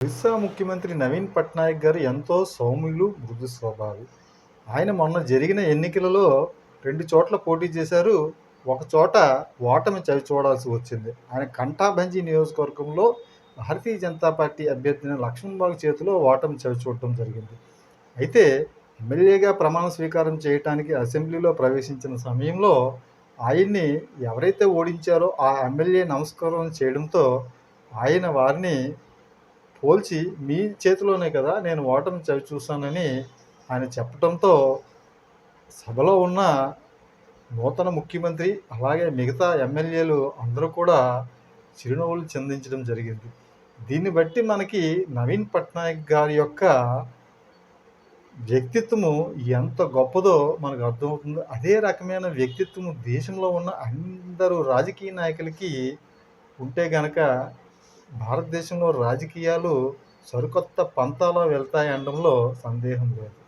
ఒరిస్సా ముఖ్యమంత్రి నవీన్ పట్నాయక్ గారు ఎంతో సౌమ్యులు మృదు స్వభావి. ఆయన మొన్న జరిగిన ఎన్నికలలో రెండు చోట్ల పోటీ చేశారు. ఒక చోట ఓటమి చవి చూడాల్సి వచ్చింది. ఆయన కంటాభంజీ నియోజకవర్గంలో భారతీయ జనతా పార్టీ అభ్యర్థిని లక్ష్మణ్ బాబు చేతిలో ఓటమి చవి చూడటం జరిగింది. అయితే ఎమ్మెల్యేగా ప్రమాణ స్వీకారం చేయటానికి అసెంబ్లీలో ప్రవేశించిన సమయంలో ఆయన్ని ఎవరైతే ఓడించారో ఆ ఎమ్మెల్యే నమస్కారం చేయడంతో ఆయన వారిని పోల్చి మీ చేతిలోనే కదా నేను ఓటమి చవి చూశానని ఆయన చెప్పడంతో సభలో ఉన్న నూతన ముఖ్యమంత్రి అలాగే మిగతా ఎమ్మెల్యేలు అందరూ కూడా చిరునవ్వులు చెందించడం జరిగింది. దీన్ని బట్టి మనకి నవీన్ పట్నాయక్ గారి యొక్క వ్యక్తిత్వము ఎంత గొప్పదో మనకు అర్థమవుతుంది. అదే రకమైన వ్యక్తిత్వము దేశంలో ఉన్న అందరూ రాజకీయ నాయకులకి ఉంటే గనక భారతదేశంలో రాజకీయాలు సరికొత్త పంతాలో వెళ్తాయి అనడంలో సందేహం లేదు.